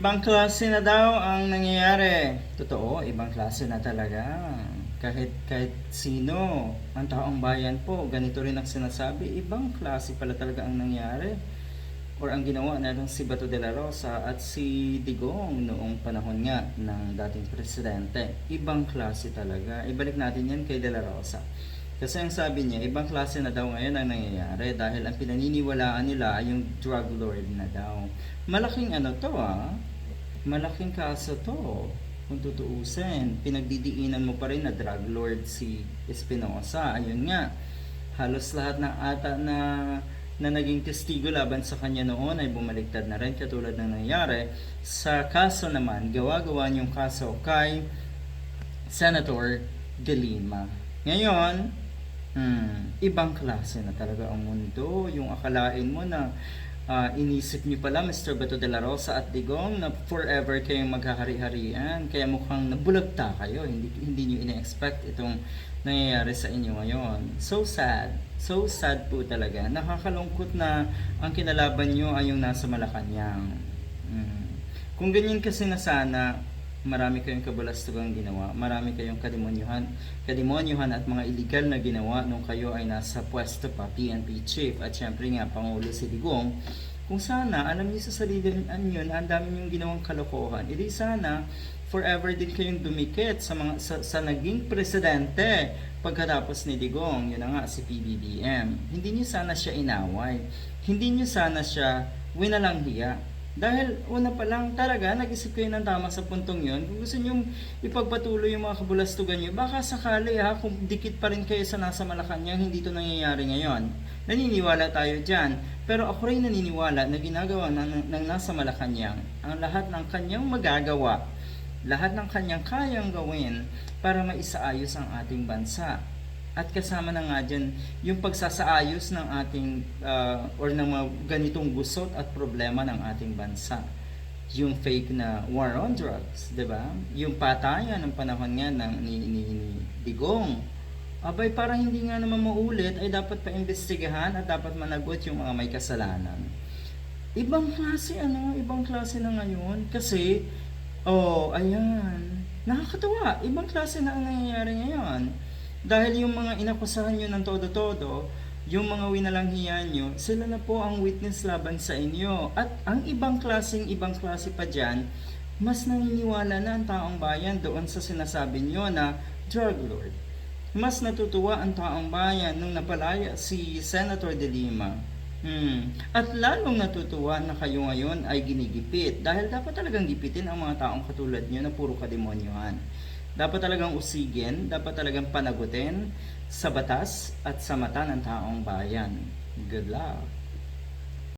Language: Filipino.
Ibang klase na daw ang nangyayari. Totoo, ibang klase na talaga. Kahit kahit sino, ang taong bayan po, ganito rin ang sinasabi, ibang klase pala talaga ang nangyari. Or ang ginawa na si Bato de la Rosa at si Digong noong panahon nga ng dating presidente. Ibang klase talaga. Ibalik natin yan kay de la Rosa. Kasi ang sabi niya, ibang klase na daw ngayon ang nangyayari dahil ang pinaniniwalaan nila ay yung drug lord na daw. Malaking ano to ah, malaking kaso to kung tutuusin. Pinagdidiinan mo pa rin na drug lord si Espinosa. Ayun nga, halos lahat ng ata na na naging testigo laban sa kanya noon ay bumaliktad na rin katulad ng nangyari. Sa kaso naman, gawa-gawa niyong kaso kay Senator De Lima. Ngayon, hmm, ibang klase na talaga ang mundo. Yung akalain mo na ah, inisip niyo pala Mr. Bato de la Rosa at Digong na forever kayong maghahari-harian. Kaya mukhang nabulagta kayo. Hindi, hindi niyo ina-expect itong nangyayari sa inyo ngayon. So sad. So sad po talaga. Nakakalungkot na ang kinalaban niyo ay yung nasa Malacanang. Hmm. Kung ganyan kasi na sana, marami kayong kabulastugang ginawa, marami kayong kademonyuhan, kademonyuhan at mga illegal na ginawa nung kayo ay nasa pwesto pa, PNP chief, at syempre nga, Pangulo si Digong, kung sana, alam niyo sa sarili niyo na ang dami niyong ginawang kalokohan, edi sana, forever din kayong dumikit sa mga sa, sa naging presidente pagkatapos ni Digong, yun na nga si PBBM. Hindi niyo sana siya inaway. Hindi niyo sana siya winalang hiya. Dahil una pa lang talaga, nag-isip kayo ng tama sa puntong yon. Kung gusto nyo ipagpatuloy yung mga kabulastugan nyo, baka sakali ha, kung dikit pa rin kayo sa nasa Malacanang, hindi to nangyayari ngayon. Naniniwala tayo dyan. Pero ako rin naniniwala na ginagawa ng, ng nasa Malacanang ang lahat ng kanyang magagawa, lahat ng kanyang kayang gawin para maisaayos ang ating bansa. At kasama na nga dyan yung pagsasaayos ng ating uh, or ng mga ganitong gusot at problema ng ating bansa. Yung fake na war on drugs, 'di ba? Yung patayan ng panahon nga ng ni, ni, ni Digong. Abay para hindi nga naman maulit ay dapat paimbestigahan at dapat managot yung mga may kasalanan. Ibang klase ano, ibang klase na ngayon kasi oh, ayan. Nakakatuwa, ibang klase na ang nangyayari ngayon. Dahil yung mga inakusahan nyo ng todo-todo, yung mga winalanghiyan nyo, sila na po ang witness laban sa inyo. At ang ibang klaseng ibang klase pa dyan, mas naniniwala na ang taong bayan doon sa sinasabi nyo na drug lord. Mas natutuwa ang taong bayan nung napalaya si Senator De Lima. Hmm. At lalong natutuwa na kayo ngayon ay ginigipit dahil dapat talagang gipitin ang mga taong katulad nyo na puro kademonyohan. Dapat talagang usigin, dapat talagang panagutin sa batas at sa mata ng taong bayan. Good luck!